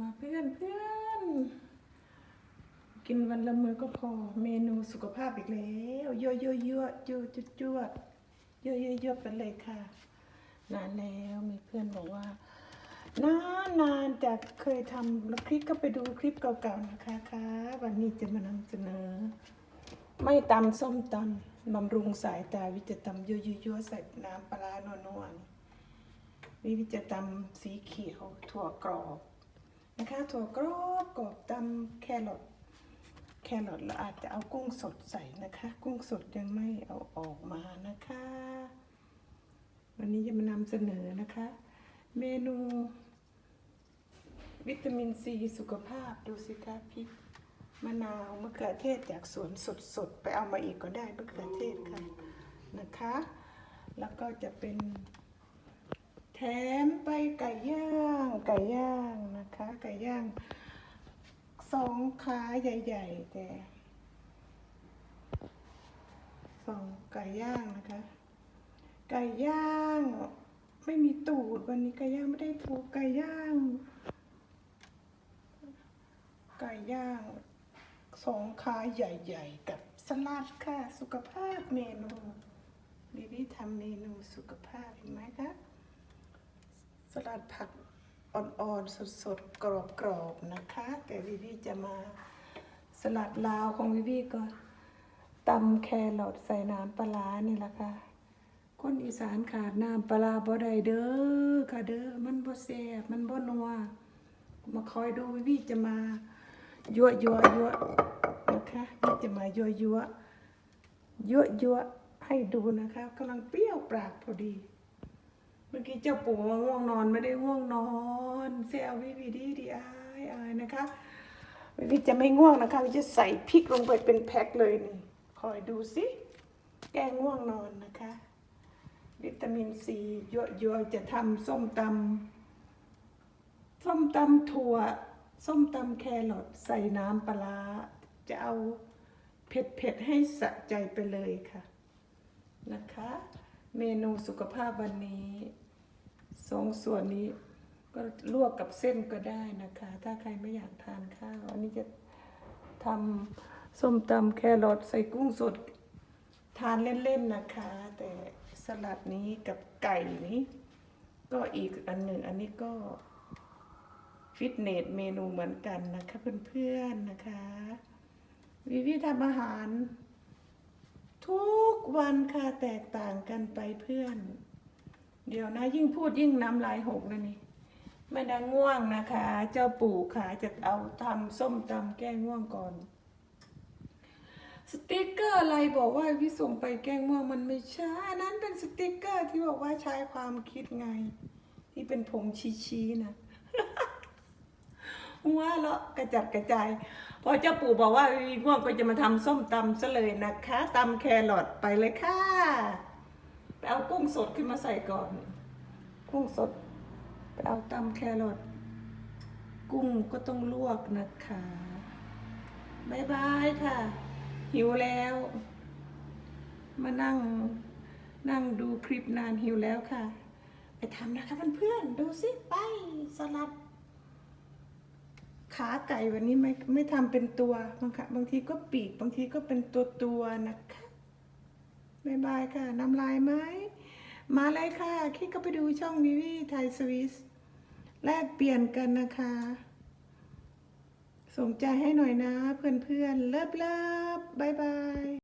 มาเพื่อนเพื่อนกินวันละมือก็พอเมนูสุขภาพอีกแล้วยั่วยั่วยั่วยั่วจุดยั่วยั่วยั่วยั่วไปเลยค่ะ นานแล้วมีเพื่อนบอกว่านานนานจากเคยทำแล้วคลิปก็ไปดูคลิปเก่าๆนะคะค่ะวันนี้จะมานำเสนอ ไม่ตำส้มตำบำรุงสายตาวิจะตำยั่วยั่วยั่วใส่น้ำปลาร้านัวๆนี่วิจะตำสีเขียวถั่วกรอบ นะคะถั่วกรอบกรอบตำแครอทแครอทแล้วอาจจะเอากุ้งสดใส่นะคะ กุ้งสดยังไม่เอาออกมานะคะ วันนี้จะมานำเสนอนะคะ เมนูวิตามินซีสุขภาพดูสิคะพริกมะนาวมะเขือเทศจากสวนสดๆ ไปเอามาอีกก็ได้มะเขือเทศค่ะนะคะ แล้วก็จะเป็น แถมไปไก่ย่าง ไก่ย่างนะคะ ไก่ย่างสองขาใหญ่ๆแต่สองไก่ย่างนะคะ ไก่ย่าง ไม่มีตูดวันนี้ไก่ย่างไม่ได้ถูกไก่ย่าง ไก่ย่างสองขาใหญ่ๆ กับสลัดค่ะ สุขภาพเมนูบิบี้ทำเมนูสุขภาพเห็นไหมคะ สลัดผักอ่อนๆ สดๆ กรอบๆ นะคะ แต่วิวีจะมาสลัดลาวของวิวีก็ตำแครอทใส่น้ำปลาร้านี่แหละค่ะ คนอีสานขาดน้ำปลาบ่ได้เด้อค่ะเด้อ มันบ่แซ่บมันบ่นัว มาคอยดูวิวีจะมายั่วยั่วยั่วนะคะวิจะมายั่วยั่วยั่วยั่วให้ดูนะคะกำลังเปรี้ยวปากพอดี มื่อกี้เจ้าปู่มาง่วงนอนไม่ได้ง่วงนอนเซลวิวีดีดีอายอนะคะวิวีจะไม่ง่วงนะคะวิจะใส่พริกลงไปเป็นแพ็คเลยนี่คอยดูสิแก้ง่วงนอนนะคะ วิตามินซีเยอะๆจะทำส้มตำส้มตำถั่ว ส้มตำแครอทใส่น้ำปลาจะเอาเผ็ดๆให้สะใจไปเลยค่ะนะคะ เมนูสุขภาพวันนี้ สองส่วนนี้ก็ลวกกับเส้นก็ได้นะคะ ถ้าใครไม่อยากทานข้าว อันนี้จะทำส้มตำแครอทใส่กุ้งสด ทานเล่นๆนะคะ แต่สลัดนี้กับไก่นี้ ก็อีกอันหนึ่งอันนี้ก็ฟิตเนสเมนูเหมือนกันนะคะเพื่อนๆนะคะ วิวิทำอาหาร ทุกวันค่ะแตกต่างกันไปเพื่อน เดี๋ยวนะยิ่งพูดยิ่งน้ำลายหกนะนี่ไม่ได้ง่วงนะคะ เจ้าปู่ค่ะจะเอาทำส้มตำแก้ง่วงก่อน สติกเกอร์อะไรบอกว่าพี่ส่งไปแก้ง่วงมันไม่ใช่อันนั้นเป็นสติกเกอร์ที่บอกว่าใช้ความคิดไง ที่เป็นผงชี้ๆนะว่าเลาะกระจัดกระจายพอเจ้าปู่บอกว่าง่วงก็จะมาทำส้มตำซะเลยนะคะตำแครอทไปเลยค่ะ ไปเอากุ้งสดขึ้นมาใส่ก่อน กุ้งสด ไปเอาตำแครอทกุ้งก็ต้องลวกนะคะบายบายค่ะ หิวแล้ว มานั่งนั่งดูคลิปนานหิวแล้วค่ะ ไปทำนะคะเพื่อนๆดูสิไปสลัด ขาไก่วันนี้ไม่ไม่ทำเป็นตัวบางค่ะบางทีก็ปีกบางทีก็เป็นตัวตัวนะคะ บายบายค่ะน้ำลายไหมมาเลยค่ะคิดก็ไปดูช่องวิวีไทยสวิสแลกเปลี่ยนกันนะคะสนใจให้หน่อยนะเพื่อนๆเลิฟเลิฟบายบาย